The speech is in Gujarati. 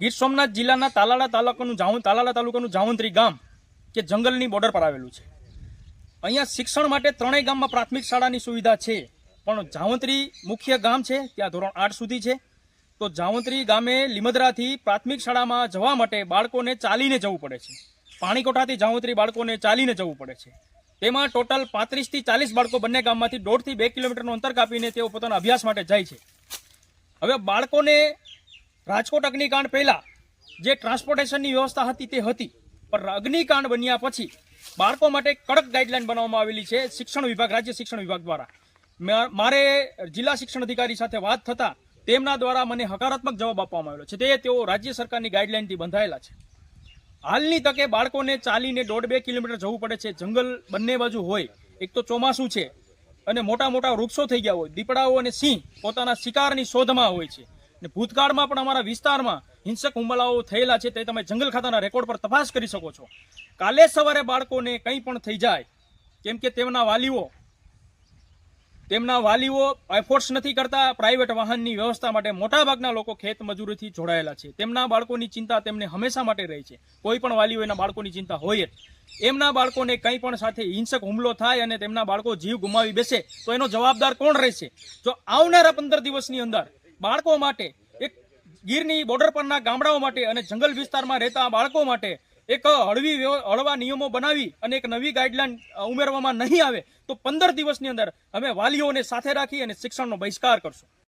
ગીર સોમનાથ જિલ્લાના તાલાળા તાલુકાનું જાઉં તાલાળા તાલુકાનું જાવંત્રી ગામ કે જંગલની બોર્ડર પર આવેલું છે. અહીંયા શિક્ષણ માટે ત્રણેય ગામમાં પ્રાથમિક શાળાની સુવિધા છે, પણ જાવંત્રી મુખ્ય ગામ છે, ત્યાં ધોરણ આઠ સુધી છે. તો જાવંત્રી ગામે લીમદરાથી પ્રાથમિક શાળામાં જવા માટે બાળકોને ચાલીને જવું પડે છે. પાણીકોઠાથી જાવંત્રી બાળકોને ચાલીને જવું પડે છે. તેમાં ટોટલ પાંત્રીસથી ચાલીસ બાળકો બંને ગામમાંથી દોઢથી બે કિલોમીટરનું અંતર કાપીને તેઓ પોતાના અભ્યાસ માટે જાય છે. હવે બાળકોને રાજકોટ અગ્નિકાંડ પહેલાં જે ટ્રાન્સપોર્ટેશનની વ્યવસ્થા હતી તે હતી. પણ અગ્નિકાંડ બન્યા પછી બાળકો માટે કડક ગાઈડલાઈન બનાવવામાં આવેલી છે શિક્ષણ વિભાગ, રાજ્ય શિક્ષણ વિભાગ દ્વારા. મારે જિલ્લા શિક્ષણ અધિકારી સાથે વાત થતા તેમના દ્વારા મને હકારાત્મક જવાબ આપવામાં આવેલો છે. તે તેઓ રાજ્ય સરકારની ગાઈડલાઈનથી બંધાયેલા છે. હાલની તકે બાળકોને ચાલીને દોઢ બે કિલોમીટર જવું પડે છે. જંગલ બંને બાજુ હોય. એક તો ચોમાસું છે અને મોટા મોટા વૃક્ષો થઈ ગયા હોય. દીપડાઓ અને સિંહ પોતાના શિકારની શોધમાં હોય છે. અને ભૂતકાળમાં પણ અમારા વિસ્તારમાં હિંસક હુમલાઓ થયેલા છે તે તમે જંગલ ખાતાના રેકોર્ડ પર તપાસ કરી શકો છો. કાલે સવારે બાળકોને કંઈ પણ થઈ જાય, કેમ કે તેમના વાલીઓ તેમના વાલીઓ એફોર્ટ્સ નથી કરતા, પ્રાઇવેટ વાહનની વ્યવસ્થા માટે મોટાભાગના લોકો ખેત મજૂરીથી જોડાયેલા છે. તેમના બાળકોની ચિંતા તેમને હંમેશા માટે રહી છે. કોઈ પણ વાલીઓ એના બાળકોની ચિંતા હોય જ. એમના બાળકોને કંઈ પણ સાથે હિંસક હુમલો થાય અને તેમના બાળકો જીવ ગુમાવી બેસે, તો એનો જવાબદાર કોણ રહેશે? જો આવનારા પંદર દિવસની અંદર બાળકો માટે, એક ગીરની બોર્ડર પરના ગામડાઓ માટે અને જંગલ વિસ્તારમાં રહેતા બાળકો માટે એક હળવી હળવા નિયમો બનાવી અને એક નવી ગાઈડલાઈન ઉમેરવામાં નહીં આવે, તો પંદર દિવસની અંદર અમે વાલીઓને સાથે રાખી અને શિક્ષણનો બહિષ્કાર કરશું.